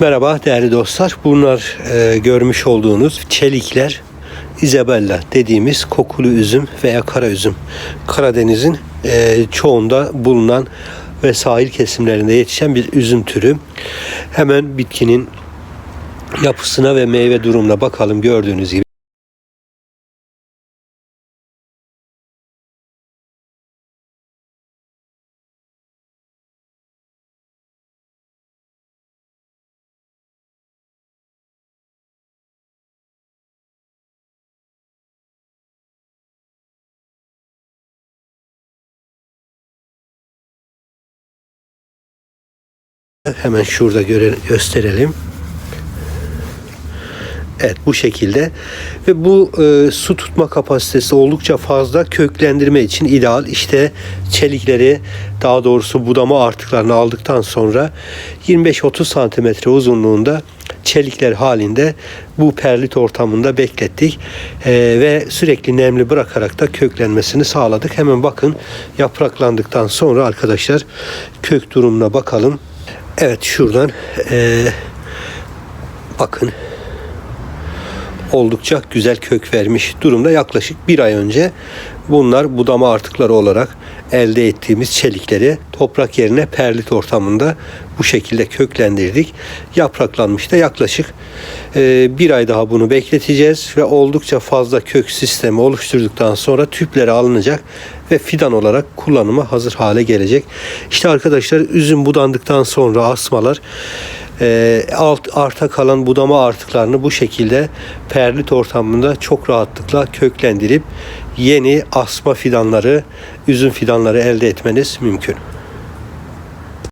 Merhaba değerli dostlar. Bunlar e, görmüş olduğunuz çelikler Isabella dediğimiz kokulu üzüm veya kara üzüm. Karadeniz'in e, çoğunda bulunan ve sahil kesimlerinde yetişen bir üzüm türü. Hemen bitkinin yapısına ve meyve durumuna bakalım gördüğünüz gibi. Hemen şurada göre, gösterelim. Evet bu şekilde ve bu e, su tutma kapasitesi oldukça fazla köklendirme için ideal. İşte çelikleri daha doğrusu budama artıklarını aldıktan sonra 25-30 santimetre uzunluğunda çelikler halinde bu perlit ortamında beklettik E, ve sürekli nemli bırakarak da köklenmesini sağladık. Hemen bakın yapraklandıktan sonra arkadaşlar kök durumuna bakalım. Evet şuradan e, bakın oldukça güzel kök vermiş durumda. Yaklaşık bir ay önce bunlar budama artıkları olarak elde ettiğimiz çelikleri toprak yerine perlit ortamında bu şekilde köklendirdik. Yapraklanmış da yaklaşık e, bir ay daha bunu bekleteceğiz ve oldukça fazla kök sistemi oluşturduktan sonra tüpleri alınacak ve fidan olarak kullanıma hazır hale gelecek. İşte arkadaşlar üzüm budandıktan sonra asmalar e, alt arta kalan budama artıklarını bu şekilde perlit ortamında çok rahatlıkla köklendirip yeni asma fidanları, üzüm fidanları elde etmeniz mümkün.